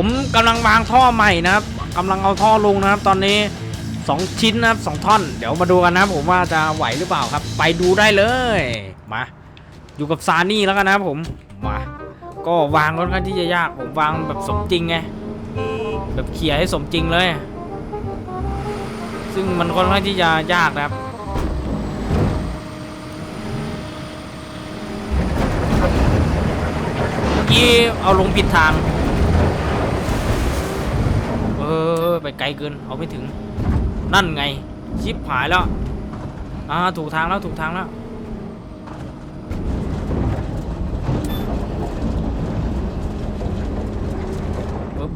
ผมกำลังวางท่อใหม่นะครับกำลังเอาท่อลงนะครับ ตอนนี้สองชิ้นนะครับสองท่อน เดี๋ยวมาดูกันนะครับผมว่าจะไหวหรือเปล่าครับ ไปดูได้เลยมา อยู่กับซานี่แล้วกันนะครับผมมาก็วางค่อนข้างที่จะยากผมวางแบบสมจริงไงแบบเขี่ยให้สมจริงเลย ซึ่งมันค่อนข้างที่จะยากนะครับเมื่อกี้เอาลงผิดทาง ออไปไกลเกินเอาไม่ถึง นั่นไง ชิปหายแล้ว อ่าถูกทางแล้วถูกทางแล้วปึ๊บ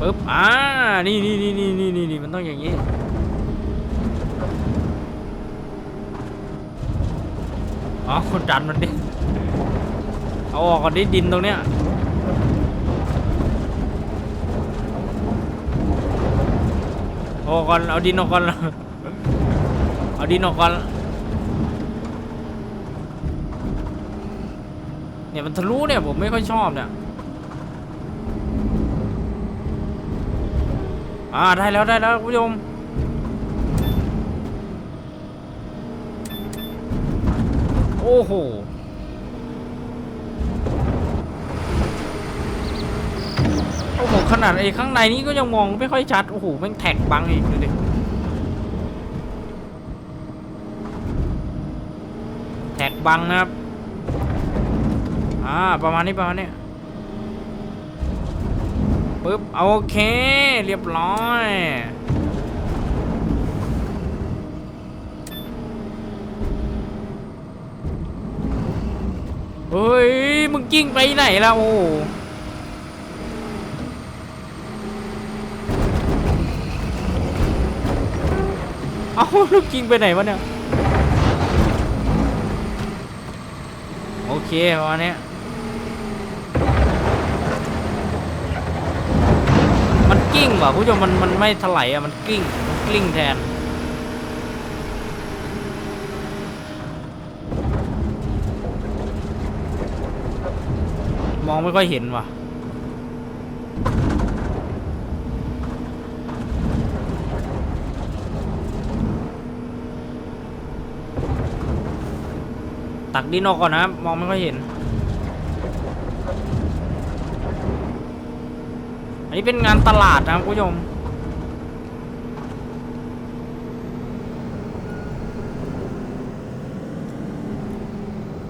ปึ๊บอ่านี่นี่นี่นี่นี่นี่นี่มันต้องอย่างนี้อ๋อคนดันมันดิเอาออกก่อนดิดินตรงเนี้ยเอาออกก่อนเอาดินออกก่อนเอาดินออกก่อนเนี่ยมันทะลุเนี่ยผมไม่ค่อยชอบเนี่ย อ่าได้แล้วได้แล้วคุณผู้ชมโอ้โหโอ้โหขนาดไอ้ข้างในนี้ก็ยังมองไม่ค่อยชัด โอ้โหแม่งแท็กบังอีกดูดิแท็กบังนะครับ อ่า ประมาณนี้ประมาณนี้ ปึ๊บโอเค เรียบร้อย เฮ้ย มึงกิ้งไปไหนแล้วโอ้เอาลูกกิ้งไปไหนวะเนี่ย โอเคประมาณเนี้ย กิ้งว่ะคุณผู้ชมมันมันไม่ถลายอะมันกิ้งมันกลิ้งแทน มองไม่ค่อยเห็นว่ะตักดินออกก่อนนะมองไม่ค่อยเห็น อันนี้เป็นงานตลาดนะครับคุณผู้ชม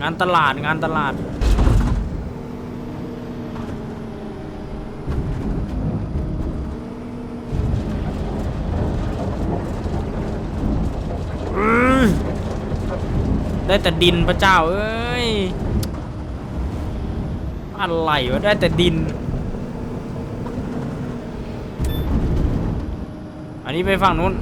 งานตลาดงานตลาด ได้แต่ดินพระเจ้า เอ้ย อะไรวะ ได้แต่ดิน อันนี้ไปฝั่งนู้น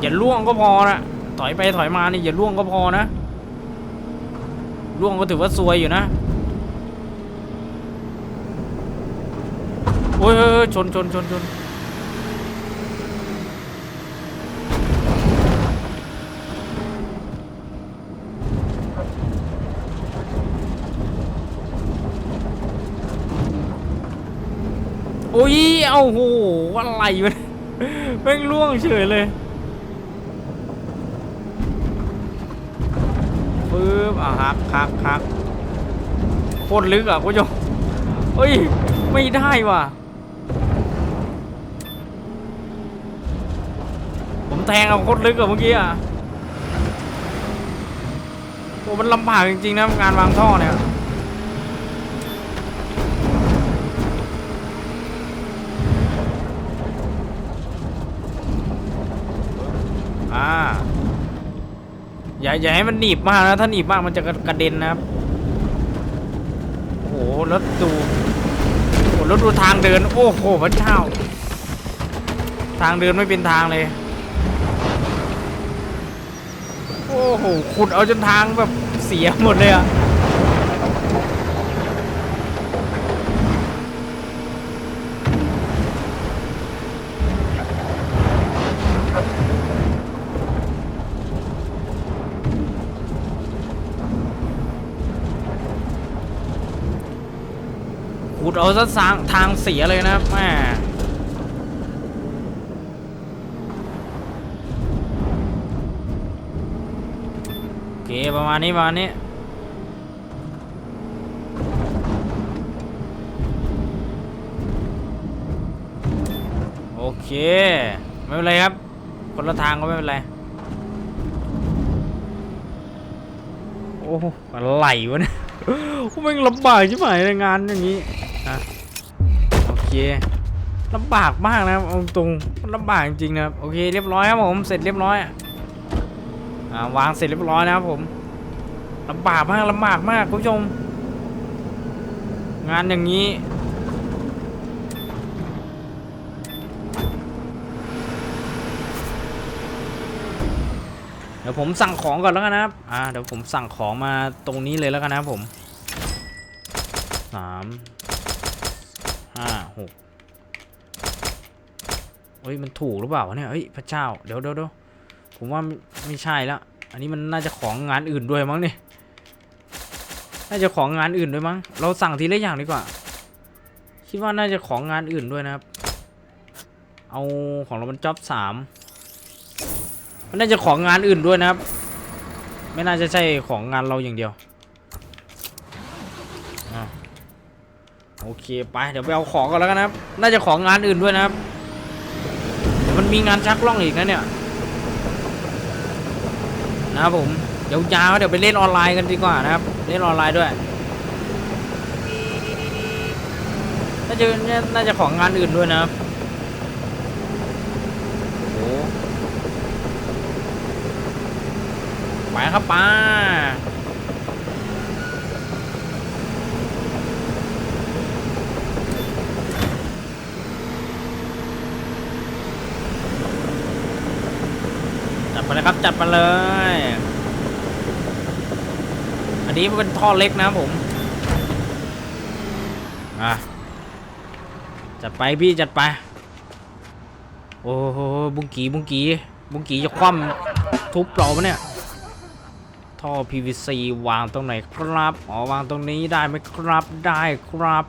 อย่าล่วงก็พอนะถอยไปถอยมานี่อย่าล่วงก็พอนะล่วงก็ถือว่าซวยอยู่นะโอ้ยเฮ้ยเฮ้ยชนชนชนชน อ้ยเอาโหอะไรวะแม่งล่วงเฉยเลยปึ๊บอะหักหักหักโคตรลึกอะคุณผู้ชมเฮ้ย ไม่ได้ว่ะ ผมแทงเอาโคตรลึกอะเมื่อกี้อะโอ้มันลำบากจริงๆนะงานวางท่อเนี่ย อย่าอย่าให้มันหนีบมากนะถ้าหนีบมากมันจะกระเด็นนะครับโอ้โหรถดูโอ้รถดูทางเดิน โอ้โหพระเจ้า ทางเดินไม่เป็นทางเลย โอ้โหขุดเอาจนทางแบบเสียหมดเลยอะ เอาซะทางทางเสียเลยนะแม่โอเคประมาณนี้ประมาณนี้โอเค ไม่เป็นไรครับ คนละทางก็ไม่เป็นไร โอ้โหอะไรวะเนี่ยมันลำบากใช่ไหมงานอย่างนี้ เคลำบากมากนะครับเอาตรงลำบากจริงนะครับโอเคเรียบร้อยครับผมเสร็จเรียบร้อยอ่าวางเสร็จเรียบร้อยนะครับผมลำบากมากลำบากมากคุณผู้ชม งานอย่างนี้เดี๋ยวผมสั่งของก่อนแล้วกันนะครับ อ่า เดี๋ยวผมสั่งของมาตรงนี้เลยแล้วกันนะครับผมสาม ห้าหกเฮ้ยมันถูกหรือเปล่าเนี่ยเฮ้ยพระเจ้าเดี๋ยวเดี๋ยวเดี๋ยวผมว่าไม่ไม่ใช่แล้วอันนี้มันน่าจะของงานอื่นด้วยมั้งเนี่ยน่าจะของงานอื่นด้วยมั้งเราสั่งทีละอย่างดีกว่า คิดว่าน่าจะของงานอื่นด้วยนะครับ เอาของเรามันจ็อบสามมันน่าจะของงานอื่นด้วยนะครับ ไม่น่าจะใช่ของงานเราอย่างเดียวอะ โอเคไปเดี๋ยวไปเอาของก่อนแล้วกันนะครับ น่าจะของงานอื่นด้วยนะครับ มันมีงานชักล่องอีกนะเนี่ย นะครับผม เดี๋ยวยาวเดี๋ยวไปเล่นออนไลน์กันดีกว่านะครับ เล่นออนไลน์ด้วย น่าจะน่าจะของงานอื่นด้วยนะครับโอ้ไปครับป้าจัดไปเลย ครับ จัดมาเลย อันนี้มันเป็นท่อเล็กนะผมอะจัดไปพี่จัดไป โอ้โหบุงกีบุงกีบุงกีจะคว่ำทุบเราปะเนี่ยท่อ PVC วางตรงไหนครับ อ๋อ วางตรงนี้ได้ไหมครับ ได้ครับ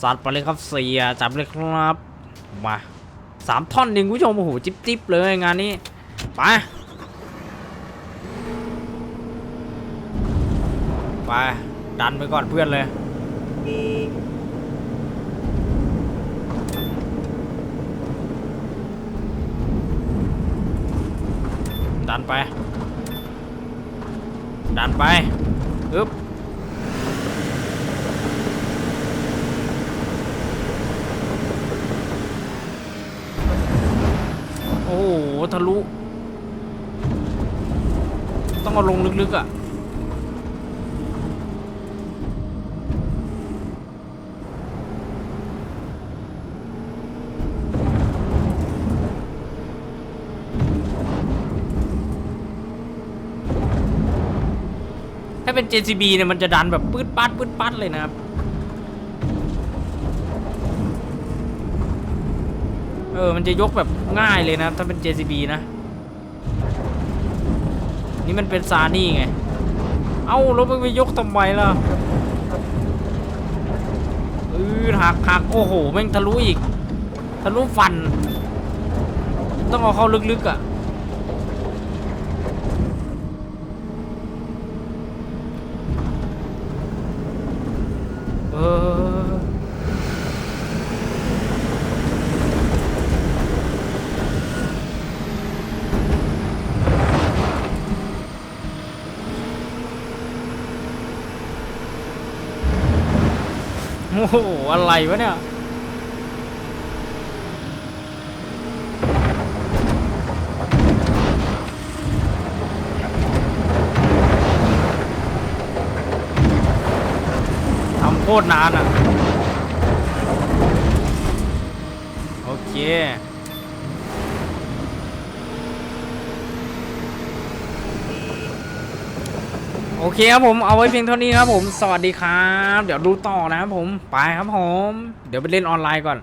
สัตว์ไปเลยครับเสียจับเลยครับ มาสามท่อนหนึ่งคุณผู้ชม โอ้โห จิ๊บจิบเลยงานนี้ ไป ไป ดันไปก่อนเพื่อนเลย ดันไป ดันไปอึ๊บโอ้โหทะลุ ต้องเอาลงลึกๆอะ เป็น JCB เนี่ยมันจะดันแบบปื๊ดปัดปื๊ดปัดเลยนะครับ เออ มันจะยกแบบง่ายเลยนะถ้าเป็น JCB นะ นี่มันเป็นซานี่ไง เอ้าแล้วมันไปยกทำไมล่ะเออหักหักโอ้โหแม่งทะลุอีก ทะลุฟัน ต้องเอาเข้าลึกๆอะ เออโอ้โห อะไรวะเนี่ย ทำโคตรนานอะ โอเคโโอเคครับผมเอาไว้เพียงเท่านี้ครับผม สวัสดีครับ เดี๋ยวดูต่อนะครับผม ไปครับผม เดี๋ยวไปเล่นออนไลน์ก่อน